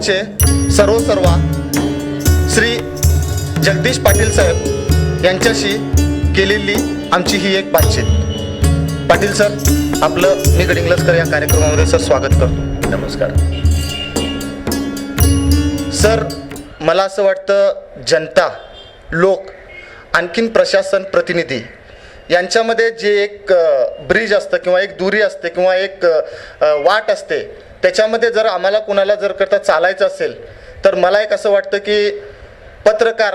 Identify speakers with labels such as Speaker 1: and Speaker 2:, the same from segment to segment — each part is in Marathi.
Speaker 1: भारतचे सर्व सर्वा श्री जगदीश पाटील साहेब यांच्याशी केलेली आमची ही एक बातचीत. पाटील सर आपलं मी गडिंग्लजकर या कार्यक्रमामध्ये सर स्वागत करतो.
Speaker 2: नमस्कार.
Speaker 1: सर मला असं वाटतं जनता लोक आणखीन प्रशासन प्रतिनिधी यांच्यामध्ये जे एक ब्रिज असतं किंवा एक दुरी असते किंवा एक वाट असते त्याच्यामध्ये जर आम्हाला कोणाला जर करता चालायचं असेल तर मला एक असं वाटतं की पत्रकार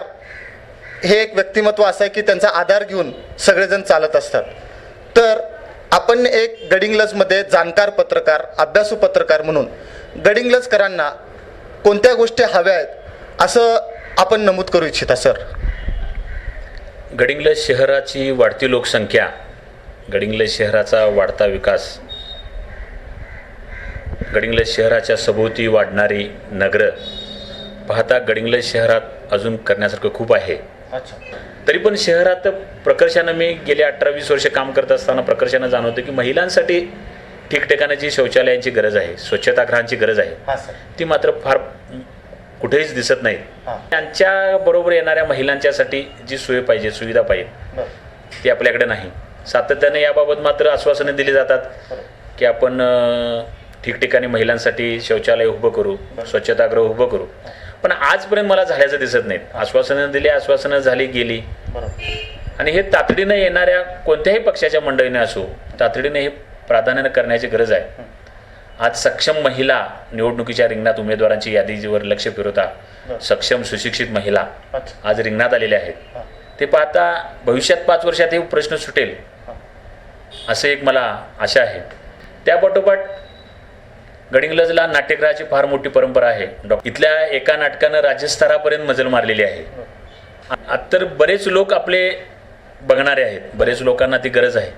Speaker 1: हे एक व्यक्तिमत्व असं आहे की त्यांचा आधार घेऊन सगळेजण चालत असतात. तर आपण एक गडिंग्लजमध्ये जाणकार पत्रकार अभ्यासू पत्रकार म्हणून गडिंग्लजकरांना कोणत्या गोष्टी हव्या आहेत असं आपण नमूद करू इच्छिता सर.
Speaker 2: गडिंग्लज शहराची वाढती लोकसंख्या गडिंग्लज शहराचा वाढता विकास गडिंग्लज शहराच्या सभोवती वाढणारी नगरं पाहता गडिंग्लज शहरात अजून करण्यासारखं खूप आहे.
Speaker 1: अच्छा.
Speaker 2: तरी पण शहरात प्रकर्षानं मी गेले अठरा वीस वर्ष काम करत असताना प्रकर्षानं जाणवतं की महिलांसाठी ठिकठिकाणाची शौचालयांची गरज आहे स्वच्छतागृहांची गरज आहे
Speaker 1: हां
Speaker 2: ती मात्र फार कुठेच दिसत नाही
Speaker 1: हां.
Speaker 2: त्यांच्या बरोबर येणाऱ्या महिलांच्यासाठी जी सोय पाहिजे सुविधा पाहिजे ती आपल्याकडे नाही. सातत्याने याबाबत मात्र आश्वासनं दिली जातात की आपण ठिकठिकाणी महिलांसाठी शौचालय उभं करू स्वच्छतागृह उभं करू. पण आजपर्यंत मला झाल्याचं दिसत नाही आश्वासनं दिली आश्वासनं झाली गेली. आणि हे तातडीनं येणाऱ्या कोणत्याही पक्षाच्या मंडळीने असो तातडीने हे प्राधान्यानं करण्याची गरज आहे. आज सक्षम महिला निवडणुकीच्या रिंगणात उमेदवारांची यादीवर लक्ष फिरवता सक्षम सुशिक्षित महिला आज रिंगणात आलेल्या आहेत. ते पाहता भविष्यात पाच वर्षात हे प्रश्न सुटेल असं एक मला आशा आहे. त्यापाठोपाठ गडिंग्लजला नाट्यगृहाची फार मोठी परंपरा आहे. डॉ इथल्या एका नाटकानं राज्यस्तरापर्यंत मजल मारलेली आहे. तर बरेच लोक आपले बघणारे आहेत. बरेच लोकांना ती गरज आहे.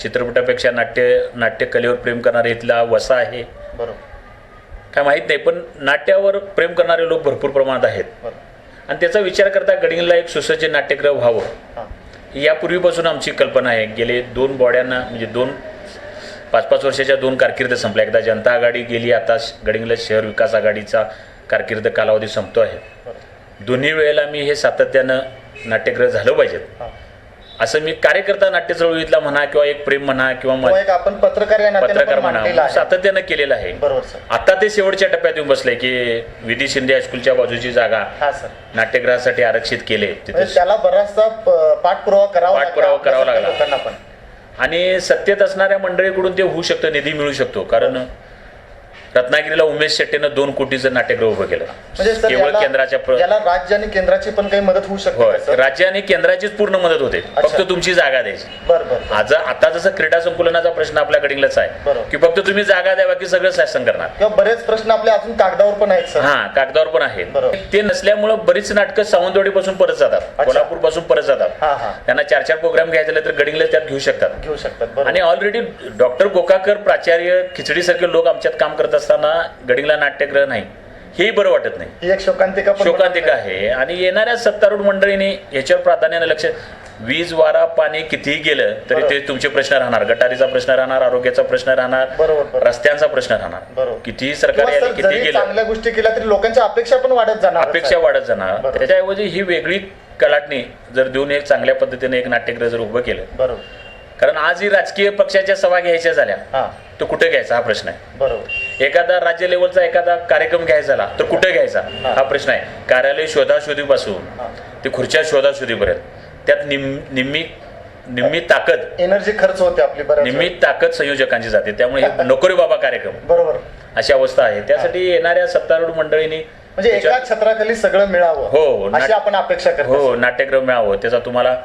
Speaker 2: चित्रपटापेक्षा नाट्य नाट्यकलेवर प्रेम करणारे इथला वसा आहे.
Speaker 1: बरोबर.
Speaker 2: काय माहीत नाही पण नाट्यावर प्रेम करणारे लोक भरपूर प्रमाणात आहेत. आणि त्याचा विचार करता गडिंगला एक सुसज्ज नाट्यगृह व्हावं. यापूर्वीपासून आमची कल्पना आहे. गेले दोन बॉड्यांना म्हणजे दोन पाच पाच वर्षाच्या दोन कारकीर्द संपल्या. एकदा जनता आघाडी गेली आता गडिंग्लज शहर विकास आघाडीचा कारकीर्द कालावधी संपतो आहे. दोन्ही वेळेला मी हे सातत्यानं नाट्यगृह झालं पाहिजेत असं मी कार्यकर्ता नाट्य चळवळीतला म्हणा किंवा एक प्रेम म्हणा किंवा
Speaker 1: एक आपण पत्रकार
Speaker 2: पत्रकार म्हणा सातत्यानं केलेलं आहे. आता ते शेवटच्या टप्प्यात येऊन बसले की विधी शिंदे हायस्कूलच्या बाजूची जागा
Speaker 1: हा सर.
Speaker 2: नाट्यगृहासाठी आरक्षित केले तिथे.
Speaker 1: म्हणजे त्याला बराचसा पाठपुरावा करावा
Speaker 2: पाठपुरावा करावा लागला. आणि सत्तेत असणाऱ्या मंडळीकडून ते होऊ शकतं निधी मिळू शकतो. कारण रत्नागिरीला उमेश शेट्टीनं दोन कोटीचं नाट्यगृह उभं केलं.
Speaker 1: म्हणजे
Speaker 2: केवळ केंद्राच्या
Speaker 1: राज्य आणि केंद्राची पण काही मदत होऊ शकते का,
Speaker 2: राज्य आणि केंद्राचीच पूर्ण मदत होते. फक्त तुमची जागा द्यायची.
Speaker 1: बर बर
Speaker 2: आज आता जसं क्रीडा संकुलनाचा प्रश्न आपल्याकडीलच आहे. की फक्त तुम्ही जागा द्या बाकी सगळं शासन करणार.
Speaker 1: किंवा बरेच प्रश्न आपले अजून कागदावर पण आहेत
Speaker 2: हा कागदावर पण आहेत. ते नसल्यामुळं बरीच नाटकं सावंतवाडी पासून परत जातात कोल्हापूरपासून परत जातात. त्यांना चार चार प्रोग्राम घ्यायचे तर गडिंगला त्यात घेऊ शकतात.
Speaker 1: घेऊ शकतात
Speaker 2: आणि ऑलरेडी डॉक्टर गोकाकर प्राचार्य खिचडीसारखे लोक आमच्यात काम करत असताना गडिंगला नाट्यगृह नाही. हेही बरं वाटत नाही.
Speaker 1: ही एक शोकांतिका पण
Speaker 2: शोकांतिका आहे. आणि येणाऱ्या सत्तारूढ मंडळीने याच्यावर प्राधान्याने लक्ष वीज वारा पाणी कितीही गेलं तरी ते तुमचे प्रश्न राहणार. गटारीचा प्रश्न राहणार आरोग्याचा प्रश्न राहणार
Speaker 1: बरोबर बरोबर.
Speaker 2: रस्त्यांचा प्रश्न राहणार.
Speaker 1: बरोबर.
Speaker 2: कितीही सरकारी
Speaker 1: किंवा
Speaker 2: आले
Speaker 1: सर
Speaker 2: किती
Speaker 1: जरी
Speaker 2: गेलं.
Speaker 1: चांगल्या गोष्टी केल्या तरी लोकांच्या अपेक्षा पण वाढत जाणार.
Speaker 2: अपेक्षा वाढत जाणार.
Speaker 1: बरोबर.
Speaker 2: त्याच्याऐवजी ही वेगळी कलाटणी जर देऊन एक चांगल्या पद्धतीने एक नाट्यगृह जर उभं केलं.
Speaker 1: बरोबर.
Speaker 2: कारण आज ही राजकीय पक्षाच्या सभा घ्यायच्या झाल्या.
Speaker 1: हा.
Speaker 2: तो कुठे घ्यायचा? हा प्रश्न आहे.
Speaker 1: बरोबर.
Speaker 2: एखादा राज्य लेवलचा एखादा कार्यक्रम घ्यायचा झाला तर कुठे घ्यायचा? हा. प्रश्न आहे. कार्यालय शोधाशोधीपासून ते खुर्च्या शोधाशोधीपर्यंत. त्यात निम निम्मी निम्मी ताकद.
Speaker 1: एनर्जी खर्च होते आपली
Speaker 2: निम्मी ताकद संयोजकांची जाते. त्यामुळे हे नको रे बाबा कार्यक्रम.
Speaker 1: बरोबर.
Speaker 2: अशी अवस्था आहे. त्यासाठी येणाऱ्या सत्तारूढ मंडळींनी
Speaker 1: म्हणजे एका छत्राखाली सगळं मिळावं
Speaker 2: हो,
Speaker 1: अशी आपण अपेक्षा करतो
Speaker 2: हो नाट्यगृह मिळावं. त्याचा तुम्हाला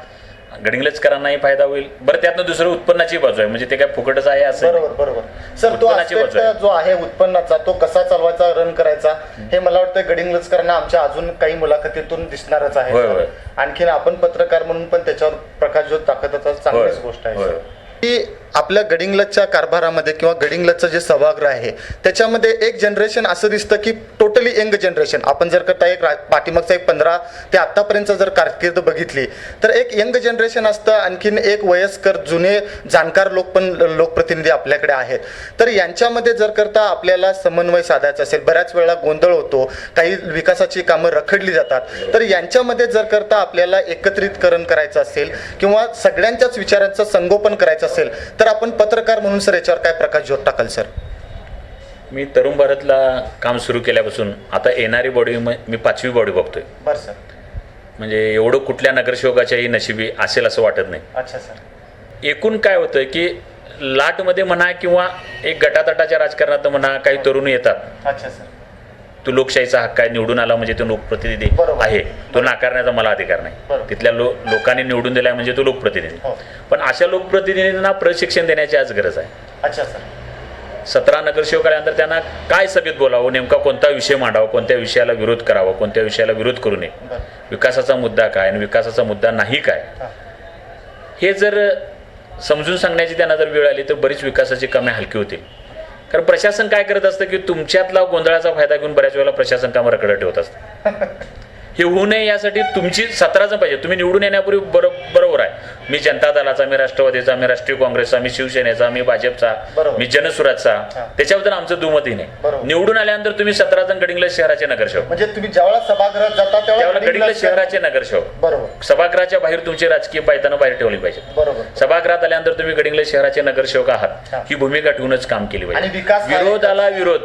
Speaker 2: गडिंग्लजकरांनाही फायदा होईल बरं त्यातनं दुसरं उत्पन्नाची बाजू आहे म्हणजे ते काय फुकटच आहे असं.
Speaker 1: बरोबर बरोबर सर तो
Speaker 2: उत्पन्नाची
Speaker 1: aspect
Speaker 2: बाजू आहे.
Speaker 1: जो आहे उत्पन्नाचा तो कसा चालवायचा रन करायचा हे मला वाटतं गडिंग्लजकरांना आमच्या अजून काही मुलाखतीतून दिसणारच आहे
Speaker 2: होय, होय.
Speaker 1: आणखीन आपण पत्रकार म्हणून पण त्याच्यावर प्रकाश जो टाकत होता चांगलीच
Speaker 2: होय,
Speaker 1: गोष्ट आहे
Speaker 2: होय.
Speaker 1: सर. की आपल्या गडिंगलजच्या कारभारामध्ये किंवा गडिंगलजचं जे सभागृह आहे त्याच्यामध्ये एक जनरेशन असं दिसतं की टोटली यंग जनरेशन आपण जर करता एक पाठीमागचा एक पंधरा ते आत्तापर्यंत जर कारकीर्द बघितली तर एक यंग जनरेशन असतं आणखीन एक वयस्कर जुने जाणकार लोक पण लोकप्रतिनिधी आपल्याकडे आहेत. तर यांच्यामध्ये जर करता आपल्याला समन्वय साधायचा असेल बऱ्याच वेळा गोंधळ होतो काही विकासाची कामं रखडली जातात तर यांच्यामध्ये जर करता आपल्याला एकत्रितकरण करायचं असेल किंवा सगळ्यांच्याच विचारांचं संगोपन करायचं असेल तर आपण पत्रकार म्हणून सर याच्यावर काय प्रकाश जोड टाकाल सर?
Speaker 2: मी तरुण भारतला काम सुरू केल्यापासून आता येणारी बॉडी मी पाचवी बॉडी बघतोय.
Speaker 1: बरं सर.
Speaker 2: म्हणजे एवढं कुठल्या नगरसेवकाच्याही नशिबी असेल असं वाटत नाही.
Speaker 1: अच्छा सर.
Speaker 2: एकूण काय होतं की लाटमध्ये म्हणा किंवा एक गटातटाच्या राजकारणात म्हणा काही तरुण येतात.
Speaker 1: अच्छा सर.
Speaker 2: तो लोकशाहीचा हक्क आहे निवडून आला म्हणजे तो लोकप्रतिनिधी. आहे. तो नाकारण्याचा मला अधिकार नाही. तिथल्या लो लोकांनी निवडून दिलाय म्हणजे तो लोकप्रतिनिधी.
Speaker 1: हो.
Speaker 2: पण अशा लोकप्रतिनिधींना प्रशिक्षण देण्याची आज गरज आहे.
Speaker 1: अच्छा सर.
Speaker 2: सतरा नगरसेवक आल्यानंतर त्यांना काय सभेत बोलावं? नेमका कोणता विषय मांडावा? कोणत्या विषयाला विरोध करावा? कोणत्या विषयाला विरोध करू नये? विकासाचा मुद्दा काय आणि विकासाचा मुद्दा नाही काय?
Speaker 1: हां.
Speaker 2: हे जर समजून सांगण्याची त्यांना जर वेळ आली तर बरीच विकासाची कामे हलकी होतील. कारण प्रशासन काय करत असतं की तुमच्यातला गोंधळाचा फायदा घेऊन बऱ्याच वेळेला प्रशासन कामं रकडं ठेवत असतं. हे होऊ नये यासाठी तुमची सतराचं पाहिजे. तुम्ही निवडून येण्यापूर्वी बरो बरोबर आहे. मी जनता दलाचा मी राष्ट्रवादीचा मी राष्ट्रीय काँग्रेसचा मी शिवसेनेचा मी भाजपचा. मी जनसुराजचा. त्याच्याबद्दल आमचं दुमतही नाही. निवडून आल्यानंतर तुम्ही सतरा जण गडिंग्लज शहराचे नगरसेवक.
Speaker 1: म्हणजे तुम्ही ज्यावेळेला सभागृहात जाता
Speaker 2: त्यावेळेला गडिंग्लज
Speaker 1: गडिंग्लज
Speaker 2: शहराचे नगरसेवक.
Speaker 1: बरोबर.
Speaker 2: सभागृहाच्या बाहेर तुमची राजकीय पायतानं बाहेर ठेवली पाहिजे.
Speaker 1: बरोबर.
Speaker 2: सभागृहात आल्यानंतर तुम्ही गडिंग्लज शहराचे नगरसेवक आहात.
Speaker 1: हा.
Speaker 2: भूमिका ठेवूनच काम केली पाहिजे. विरोधाला विरोध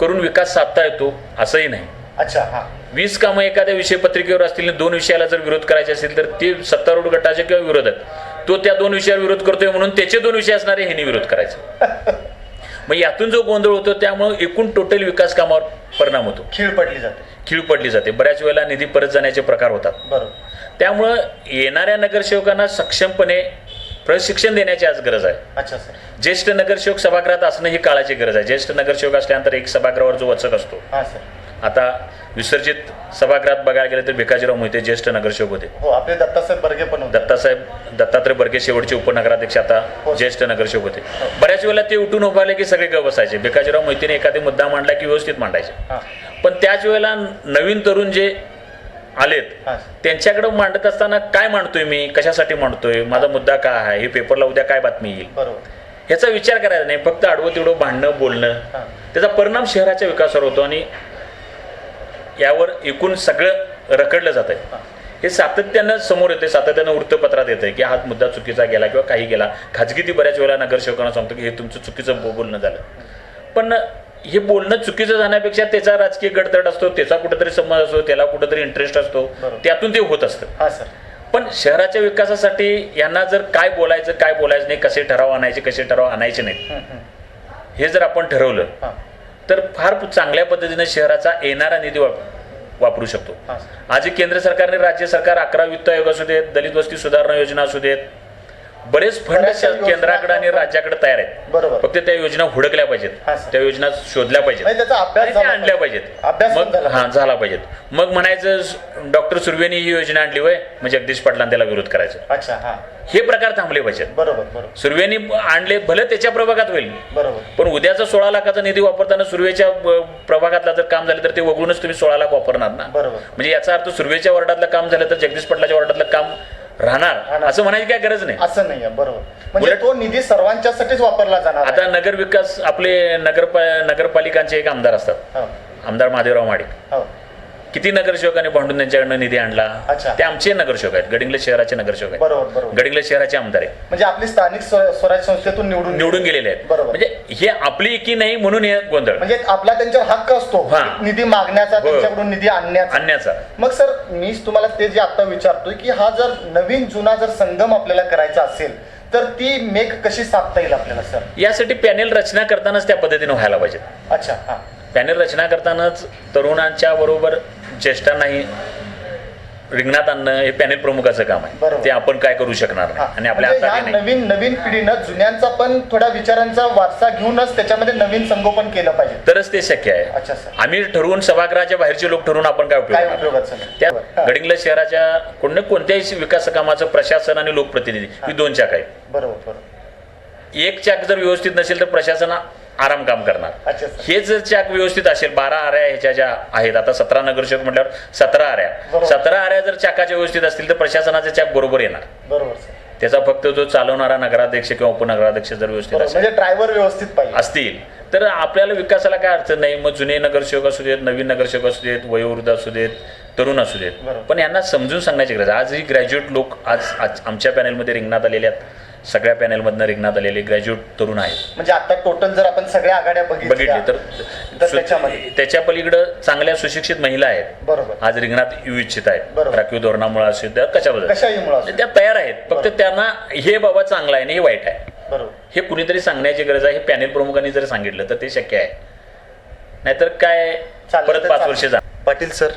Speaker 2: करून विकास साधता येतो असंही नाही.
Speaker 1: अच्छा हा.
Speaker 2: वीस कामं एखाद्या विषय पत्रिकेवर असतील दोन विषयाला जर विरोध करायचे असेल तर ते सत्तारूढ गटाचे किंवा विरोधक. तो त्या दोन विषयावर विरोध करतोय म्हणून त्याचे दोन विषय असणारे ह्यांनी विरोध करायचा. मग यातून जो गोंधळ होतो त्यामुळे एकूण टोटल विकास कामावर परिणाम होतो.
Speaker 1: खीळ पडली जाते.
Speaker 2: खीळ पडली जाते. बऱ्याच वेळेला निधी परत जाण्याचे प्रकार होतात.
Speaker 1: बरोबर.
Speaker 2: त्यामुळं येणाऱ्या नगरसेवकांना सक्षमपणे प्रशिक्षण देण्याची आज गरज आहे.
Speaker 1: अच्छा सर.
Speaker 2: ज्येष्ठ नगरसेवक सभागृहात असणं ही काळाची गरज आहे. ज्येष्ठ नगरसेवक असल्यानंतर एक सभागृहावर जो वचक असतो.
Speaker 1: हा सर.
Speaker 2: आता विसर्जित सभागृहात बघायला गेलं तर भिकाजीराव मोहिते ज्येष्ठ नगरसेवक होते.
Speaker 1: हो आपले दत्तासाहेब बर्गे पण होते.
Speaker 2: दत्तासाहेब दत्तात्रय बर्गे शेवटचे उपनगराध्यक्ष आता
Speaker 1: हो.
Speaker 2: ज्येष्ठ नगरसेवक होते. बऱ्याच वेळेला ते उठून उभारले की सगळे ग बसायचे. भिकाजीराव मोहितेने एखादी मुद्दा मांडला की व्यवस्थित मांडायचे.
Speaker 1: हा.
Speaker 2: पण त्याच वेळेला नवीन तरुण जे आलेत
Speaker 1: हा.
Speaker 2: त्यांच्याकडे मांडत असताना काय मांडतोय मी? कशासाठी मांडतोय? माझा मुद्दा काय आहे? हे पेपरला उद्या काय बातमी येईल? ह्याचा विचार करायचा नाही. फक्त आडवं तिडवं भांडणं बोलणं.
Speaker 1: हा.
Speaker 2: त्याचा परिणाम शहराच्या विकासावर होतो आणि यावर एकूण सगळं रखडलं जात आहे
Speaker 1: हा.
Speaker 2: सातत्यानं समोर येते सातत्यानं वृत्तपत्रात येतं की हा मुद्दा चुकीचा गेला किंवा काही गेला. खाजगी ती बऱ्याच वेळा नगरसेवकांना सांगतो की हे तुमचं चुकीचं बोलणं झालं. पण हे बोलणं चुकीचं जाण्यापेक्षा त्याचा राजकीय गडतट असतो त्याचा कुठेतरी संबंध असतो त्याला कुठेतरी इंटरेस्ट असतो. त्यातून ते होत असतं.
Speaker 1: हा सर.
Speaker 2: पण शहराच्या विकासासाठी यांना जर काय बोलायचं काय बोलायचं नाही कसे ठराव आणायचे कसे ठराव आणायचे नाहीत. हे जर आपण ठरवलं तर फार चांगल्या पद्धतीने शहराचा येणारा निधी वाप वापरू शकतो. आज केंद्र सरकारने राज्य सरकार अकरा वित्त आयोग असू देत दलित वस्ती सुधारणा योजना असू देत बरेच फंड केंद्राकडे आणि राज्याकडे तयार आहेत.
Speaker 1: बरोबर.
Speaker 2: फक्त त्या योजना हुडकल्या
Speaker 1: हा,
Speaker 2: पाहिजेत
Speaker 1: सर.
Speaker 2: त्या योजना शोधल्या पाहिजेत.
Speaker 1: म्हणजे त्याचा अभ्यास
Speaker 2: आणि त्या
Speaker 1: झाला
Speaker 2: आणल्या
Speaker 1: पाहिजे.
Speaker 2: पाहिजेत.
Speaker 1: अभ्यास पण
Speaker 2: मग
Speaker 1: झाला
Speaker 2: हा झाला पाहिजेत. मग म्हणायचं डॉक्टर सुर्वेनी ही योजना आणली होय? मग जगदीश पाटलांना त्याला विरोध करायचा.
Speaker 1: अच्छा हा.
Speaker 2: हे प्रकार थांबले पाहिजेत.
Speaker 1: बरोबर बरोबर.
Speaker 2: सुर्वेनी आणले भले त्याच्या प्रभागात होईल.
Speaker 1: बरोबर.
Speaker 2: पण उद्याचा सोळा लाखाचा निधी वापरताना सुर्वेच्या अ, प्रभागातला जर काम झालं तर ते वगळूनच तुम्ही सोळा लाख वापरणार ना?
Speaker 1: बरोबर.
Speaker 2: म्हणजे याचा अर्थ सुर्वेच्या वॉर्डातलं काम झालं तर जगदीश पटलाच्या वॉर्डातलं काम राहणार. असं म्हणायची काय गरज नाही.
Speaker 1: असं नाहीये बरोबर. म्हणजे तो निधी सर्वांच्यासाठीच वापरला जाणार
Speaker 2: आता. नगर विकास आपले नगरपा नगरपालिकांचे एक आमदार असतात.
Speaker 1: हो.
Speaker 2: आमदार महादेवराव माडिक.
Speaker 1: हो.
Speaker 2: किती नगरसेवकांनी भांडून त्यांच्याकडनं निधी आणला?
Speaker 1: अच्छा.
Speaker 2: ते आमचे नगरसेवक आहेत. गडिंग्लज शहराचे नगरसेवक आहेत.
Speaker 1: बरोबर बरोबर.
Speaker 2: गडिंग्लज शहराचे आमदार आहेत.
Speaker 1: म्हणजे आपली स्थानिक स्व- स्वराज्य संस्थेतून निवडून
Speaker 2: निवडून गेलेले आहेत.
Speaker 1: बरोबर.
Speaker 2: म्हणजे हे आपली एकी नाही म्हणून हे गोंधळ.
Speaker 1: म्हणजे आपला त्यांच्यावर हक्क असतो.
Speaker 2: हा.
Speaker 1: निधी मागण्याचा. त्यांच्याकडून निधी आणण्याचा.
Speaker 2: आणण्याचा.
Speaker 1: मग सर मी तुम्हाला ते जे आता विचारतोय की हा जर नवीन जुना जर संगम आपल्याला करायचा असेल तर ती मेघ कशी साधता येईल आपल्याला सर?
Speaker 2: यासाठी पॅनेल रचना करतानाच त्या पद्धतीने व्हायला पाहिजेत
Speaker 1: अच्छा हा.
Speaker 2: पॅनेल रचना करतानाच तरुणांच्या बरोबर ज्येष्ठांनाही रिंगणात आणणं हे पॅनेल प्रमुखाचं काम आहे
Speaker 1: बरोबर.
Speaker 2: ते आपण काय करू शकणार. नाही आणि आपल्या
Speaker 1: म्हणजे
Speaker 2: हातात
Speaker 1: ह्या
Speaker 2: नाही
Speaker 1: नवीन नवीन पिढीनं जुन्यांचा पण थोड्या विचारांचा वारसा घेऊनच त्याच्यामध्ये नवीन संगोपन केलं पाहिजे
Speaker 2: तरच ते शक्य आहे
Speaker 1: सर
Speaker 2: आम्ही ठरवून सभागृहाच्या बाहेरचे लोक ठरवून आपण काय उपयोग
Speaker 1: काय
Speaker 2: करणार?
Speaker 1: उपयोगाचं नाही.
Speaker 2: त्या
Speaker 1: हा.
Speaker 2: गडिंग्लज शहराच्या कोणत्या कोणत्याही विकास कामाचं प्रशासन आणि लोकप्रतिनिधी ही दोन शाखा आहेत
Speaker 1: बरोबर बरोबर
Speaker 2: एक चाक जर व्यवस्थित नसेल तर प्रशासन आराम काम करणार. हे जर चाक व्यवस्थित असेल बारा आऱ्या ह्याच्या ज्या आहेत आता सतरा नगरसेवक म्हटल्यावर सतरा आऱ्या. सतरा आऱ्या जर चाकाच्या व्यवस्थित असतील तर प्रशासनाचे चाक बरोबर येणार.
Speaker 1: बरोबर
Speaker 2: त्याचा फक्त जो चालवणारा नगराध्यक्ष किंवा उपनगराध्यक्ष जर व्यवस्थित असेल
Speaker 1: म्हणजे ड्रायव्हर व्यवस्थित पाहिजे.
Speaker 2: असतील. तर आपल्याला विकासाला काय अडचण नाही. मग जुने नगरसेवक असू देत नवीन नगरसेवक असू देत वयोवृद्ध असू देत तरुण असू देत. पण यांना समजून सांगण्याची गरज. आज ही ग्रॅज्युएट लोक आज आज आमच्या पॅनलमध्ये रिंगणात आलेले आहेत. सगळ्या पॅनलमधनं रिंगणात आलेले ग्रॅज्युएट तरुण आहेत.
Speaker 1: म्हणजे आता टोटल जर आपण सगळ्या आघाड्या
Speaker 2: बघितले
Speaker 1: बघितल्या
Speaker 2: तर
Speaker 1: तर
Speaker 2: सु-
Speaker 1: त्याच्यामध्ये?
Speaker 2: त्याच्या पलीकडं चांगल्या सुशिक्षित महिला आहेत.
Speaker 1: बरोबर.
Speaker 2: आज रिंगणात येऊ इच्छित आहेत.
Speaker 1: बरोबर.
Speaker 2: राखीव धोरणामुळे असू द्या कशाबद्दल?
Speaker 1: कशाही.
Speaker 2: त्या तयार आहेत. फक्त त्यांना हे बाबा चांगलं आहे आणि हे वाईट आहे.
Speaker 1: बरोबर.
Speaker 2: हे कुणीतरी सांगण्याची गरज आहे. हे पॅनेल प्रमुखांनी जर सांगितलं तर ते शक्य आहे. नाहीतर काय?
Speaker 1: चालेल
Speaker 2: परत
Speaker 1: तर
Speaker 2: पाच
Speaker 1: चालेल.
Speaker 2: वर्ष जा.
Speaker 1: पाटील सर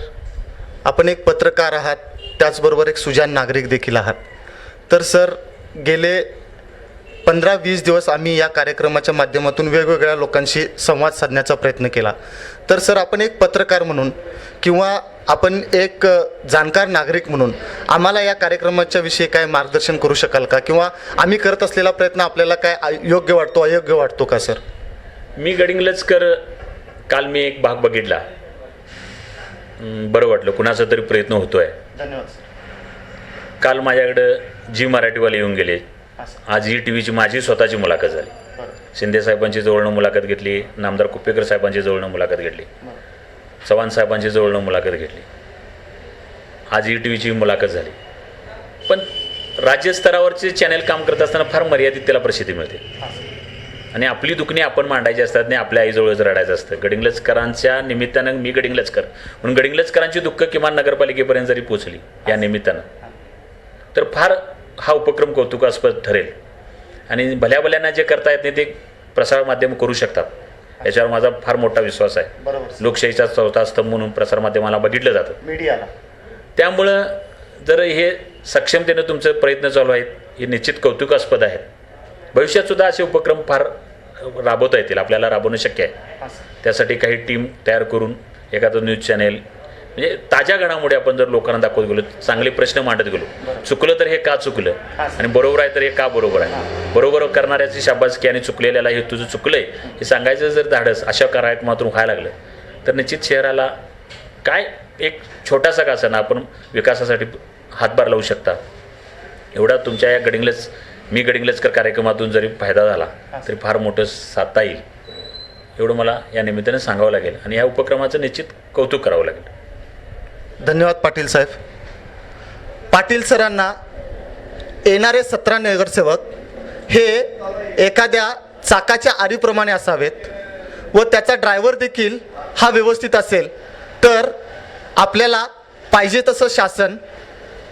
Speaker 1: आपण एक पत्रकार आहात. त्याचबरोबर एक सुजान नागरिक देखील आहात. तर सर गेले पंधरा वीस दिवस आम्ही या कार्यक्रमाच्या माध्यमातून वेगवेगळ्या लोकांशी संवाद साधण्याचा प्रयत्न केला. तर सर आपण एक पत्रकार म्हणून किंवा आपण एक जाणकार नागरिक म्हणून आम्हाला या कार्यक्रमाच्या विषयी काय मार्गदर्शन करू शकाल का? किंवा आम्ही करत असलेला प्रयत्न आपल्याला काय योग्य वाटतो अयोग्य वाटतो का सर?
Speaker 2: मी गडिंगलजकर काल मी एक भाग बघितला. बरं वाटलं कुणाचा तरी प्रयत्न होतोय.
Speaker 1: धन्यवाद सर.
Speaker 2: काल माझ्याकडं जी मराठीवाले येऊन गेले आज ही टी व्हीची माझी स्वतःची मुलाखत झाली. शिंदे साहेबांची जवळनं मुलाखत घेतली नामदार कुप्पेकर साहेबांची जवळनं मुलाखत घेतली चव्हाण साहेबांची जवळनं मुलाखत घेतली. आज ई टी व्हीची मुलाखत झाली. पण राज्यस्तरावरचे चॅनेल काम करत असताना फार मर्यादित त्याला प्रसिद्धी मिळते. आणि आपली दुखणी आपण मांडायची असतात नाही आपल्या आईजवळच रडायचं असतं. गडिंग्लजकरांच्या निमित्तानं मी गडिंग्लजकर. म्हणून गडिंग्लजकरांची दुःख किमान नगरपालिकेपर्यंत जरी पोचली या निमित्तानं. तर फार हा उपक्रम कौतुकास्पद ठरेल. आणि भल्या भल्यांना जे करता येत नाही ते प्रसारमाध्यम करू शकतात. याच्यावर माझा फार मोठा विश्वास आहे. लोकशाहीचा चौथा स्तंभ म्हणून प्रसारमाध्यमाला बघितलं जातं.
Speaker 1: मीडियाला.
Speaker 2: त्यामुळं जर हे सक्षमतेनं तुमचे प्रयत्न चालू आहेत हे निश्चित कौतुकास्पद आहेत. भविष्यात सुद्धा असे उपक्रम फार राबवता येतील. आपल्याला राबवणं शक्य आहे. त्यासाठी काही टीम तयार करून एखादं न्यूज चॅनेल म्हणजे ताज्या घडामोडी आपण जर लोकांना दाखवत गेलो चांगले प्रश्न मांडत गेलो चुकलं तर हे का चुकलं? आणि बरोबर आहे तर हे का बरोबर आहे? बरोबर करणाऱ्याची शाबासकी आणि चुकलेल्याला हे तुझं चुकलंय हे सांगायचं जर धाडस अशा कार्यक्रमातून व्हायला लागलं. तर निश्चित शहराला काय एक छोटासा का ना आपण विकासासाठी हातभार लावू शकता. एवढा तुमच्या या गडिंगलच मी गडिंग्लजकर कार्यक्रमातून जरी फायदा झाला तरी फार मोठं साधता येईल. एवढं मला या निमित्ताने सांगावं लागेल आणि या उपक्रमाचं निश्चित कौतुक करावं लागेल.
Speaker 1: धन्यवाद पाटील साहेब. पाटील सरांना येणारे सतरा नगरसेवक हे एखाद्या चाकाच्या आरीप्रमाणे असावेत व त्याचा ड्रायव्हर देखील हा व्यवस्थित असेल. तर आपल्याला पाहिजे तसं शासन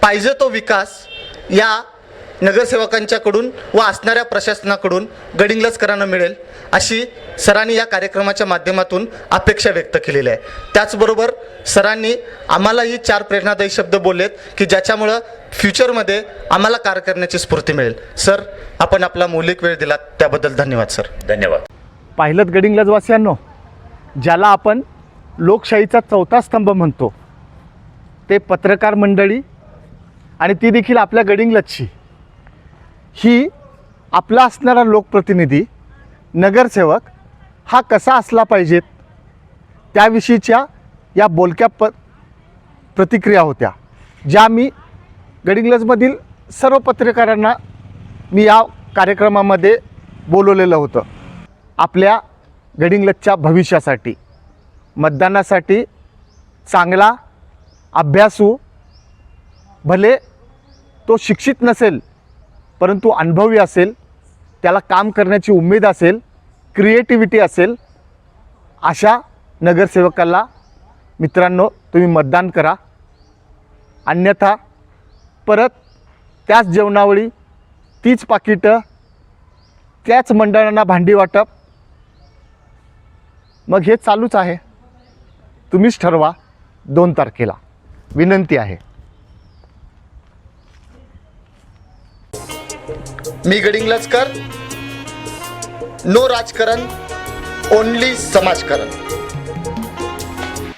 Speaker 1: पाहिजे तो विकास या नगरसेवकांच्याकडून व असणाऱ्या प्रशासनाकडून गडिंग्लजकरांना मिळेल. अशी सरांनी या कार्यक्रमाच्या माध्यमातून अपेक्षा व्यक्त केलेली आहे त्याचबरोबर सरांनी आम्हालाही चार प्रेरणादायी शब्द बोललेत की ज्याच्यामुळं फ्युचरमध्ये आम्हाला कार्य करण्याची स्फूर्ती मिळेल. सर आपण आपला मौलिक वेळ दिलात. त्याबद्दल धन्यवाद सर.
Speaker 2: धन्यवाद.
Speaker 3: पाहिलं गडिंग्लजवासियांनो ज्याला आपण लोकशाहीचा चौथा स्तंभ म्हणतो ते पत्रकार मंडळी आणि ती देखील आपल्या गडिंग्लजची ही आपला असणारा लोकप्रतिनिधी नगरसेवक हा कसा असला पाहिजेत त्याविषयीच्या या बोलक्या प प्रतिक्रिया होत्या ज्या मी गडिंग्लजमधील सर्व पत्रकारांना मी या कार्यक्रमामध्ये बोलवलेलं होतं. आपल्या गडिंग्लजच्या भविष्यासाठी मतदानासाठी चांगला अभ्यासू भले तो शिक्षित नसेल परंतु अनुभवी असेल त्याला काम करण्याची उमेद असेल क्रिएटिव्हिटी असेल अशा नगरसेवकाला मित्रांनो तुम्ही मतदान करा. अन्यथा परत त्याच जेवणावळी तीच पाकिटं त्याच मंडळांना भांडी वाटप मग हे चालूच आहे. तुम्हीच ठरवा दोन तारखेला. विनंती आहे.
Speaker 1: मी गडिंग गडिंग्लजकर नो राजकारण ओनली समाजकारण